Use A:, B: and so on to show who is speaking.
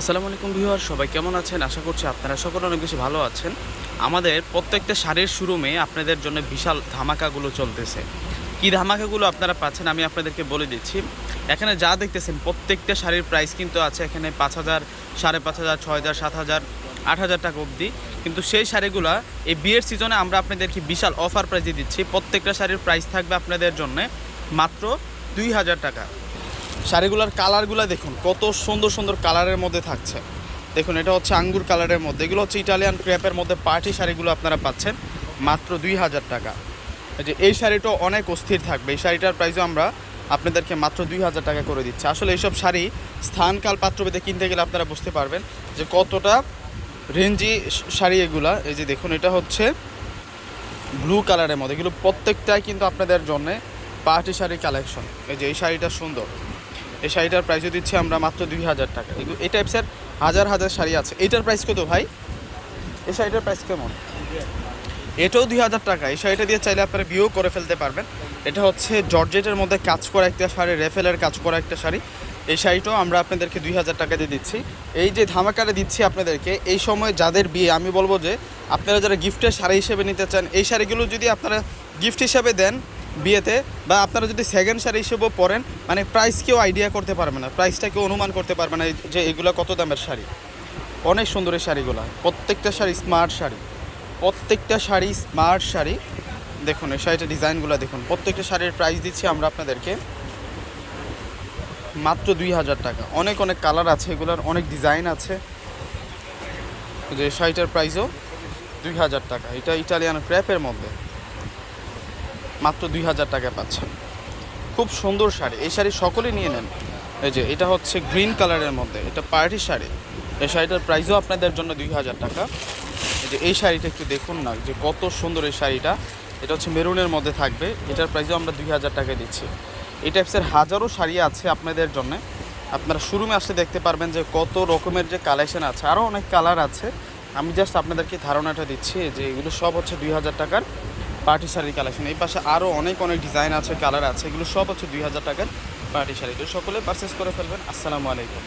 A: আসসালামু আলাইকুম ভিউয়ার, সবাই কেমন আছেন? আশা করছি আপনারা সকলে অনেক বেশি ভালো আছেন। আমাদের প্রত্যেকটা শাড়ির শুরুমে আপনাদের জন্য বিশাল ধামাকাগুলো চলতেছে। কী ধামাকাগুলো আপনারা পাচ্ছেন আমি আপনাদেরকে বলে দিচ্ছি। এখানে যা দেখতেছেন, প্রত্যেকটা শাড়ির প্রাইস কিন্তু আছে এখানে পাঁচ হাজার, সাড়ে পাঁচ হাজার, ছয় হাজার, সাত হাজার, আট হাজার টাকা অবধি। কিন্তু সেই শাড়িগুলো এই বিয়ের সিজনে আমরা আপনাদেরকে বিশাল অফার প্রাইজে দিচ্ছি। প্রত্যেকটা শাড়ির প্রাইস থাকবে আপনাদের জন্য মাত্র দুই হাজার টাকা। শাড়িগুলোর কালারগুলো দেখুন, কত সুন্দর সুন্দর কালারের মধ্যে থাকছে। দেখুন, এটা হচ্ছে আঙ্গুর কালারের মধ্যে। এগুলো হচ্ছে ইটালিয়ান ক্র্যাপের মধ্যে পার্টি শাড়িগুলো আপনারা পাচ্ছেন, মাত্র দুই হাজার টাকা। এই যে, এই শাড়িটা অনেক অস্থির থাকবে। এই শাড়িটার প্রাইসও আমরা আপনাদেরকে মাত্র দুই হাজার টাকা করে দিচ্ছি। আসলে এইসব শাড়ি স্থানকাল পাত্রভেদে কিনতে গেলে আপনারা বুঝতে পারবেন যে কতটা রেঞ্জি শাড়ি এগুলা। এই যে, দেখুন, এটা হচ্ছে ব্লু কালারের মধ্যে। এগুলো প্রত্যেকটাই কিন্তু আপনাদের জন্য পার্টি শাড়ির কালেকশন। এই যে, এই শাড়িটা সুন্দর। এই শাড়িটার প্রাইসও দিচ্ছি আমরা মাত্র দুই হাজার টাকা। এই টাইপসের হাজার হাজার শাড়ি আছে। এইটার প্রাইস কত ভাই? এই শাড়িটার প্রাইস কেমন? এটাও দুই হাজার টাকা। এই শাড়িটা দিয়ে চাইলে আপনারা বিয়েও করে ফেলতে পারবেন। এটা হচ্ছে জর্জেটের মধ্যে কাজ করা একটা শাড়ি, রেফেলের কাজ করা একটা শাড়ি। এই শাড়িটাও আমরা আপনাদেরকে দুই হাজার টাকা দিয়ে দিচ্ছি। এই যে ধামাকাটা দিচ্ছি আপনাদেরকে, এই সময় যাদের বিয়ে, আমি বলব যে আপনারা যারা গিফটের শাড়ি হিসেবে নিতে চান, এই শাড়িগুলো যদি আপনারা গিফট হিসাবে দেন বিয়েতে বা আপনারা যদি সেকেন্ড শাড়ি হিসেবেও পরেন মানে প্রাইস কেউ আইডিয়া করতে পারবে না। প্রাইসটা কেউ অনুমান করতে পারবে না যে এগুলো কত দামের শাড়ি। অনেক সুন্দর এই শাড়িগুলো। প্রত্যেকটা শাড়ি স্মার্ট শাড়ি। প্রত্যেকটা শাড়ি স্মার্ট শাড়ি। দেখুন, এই শাড়িটা ডিজাইনগুলো দেখুন। প্রত্যেকটা শাড়ির প্রাইস দিচ্ছি আমরা আপনাদেরকে মাত্র দুই হাজার টাকা। অনেক অনেক কালার আছে এগুলোর, অনেক ডিজাইন আছে। যে শাড়িটার প্রাইসও দুই হাজার টাকা। এটা ইটালিয়ান ক্র্যাপের মধ্যে। মাত্র দুই হাজার টাকা পাচ্ছেন। খুব সুন্দর শাড়ি। এই শাড়ি সকলে নিয়ে নেন। এই যে, এটা হচ্ছে গ্রিন কালারের মধ্যে। এটা পার্টি শাড়ি। এই শাড়িটার প্রাইসও আপনাদের জন্য দুই হাজার টাকা। এই যে, এই শাড়িটা একটু দেখুন না, যে কত সুন্দর এই শাড়িটা। এটা হচ্ছে মেরুনের মধ্যে থাকবে। এটার প্রাইসও আমরা দুই হাজার টাকা দিচ্ছি। এই টাইপসের হাজারো শাড়ি আছে আপনাদের জন্য। আপনারা শুরুমে আসলে দেখতে পারবেন যে কত রকমের যে কালেকশন আছে। আরও অনেক কালার আছে। আমি জাস্ট আপনাদেরকে ধারণাটা দিচ্ছি যে এগুলো সব হচ্ছে দুই হাজার টাকার। পার্টি শাড়ির কালেকশন। এই পাশে আরও অনেক অনেক ডিজাইন আছে, কালার আছে। এগুলো সব হচ্ছে দুই হাজার টাকার পার্টি শাড়ি। তো সকলে পারচেস করে ফেলবেন। আসসালামু আলাইকুম।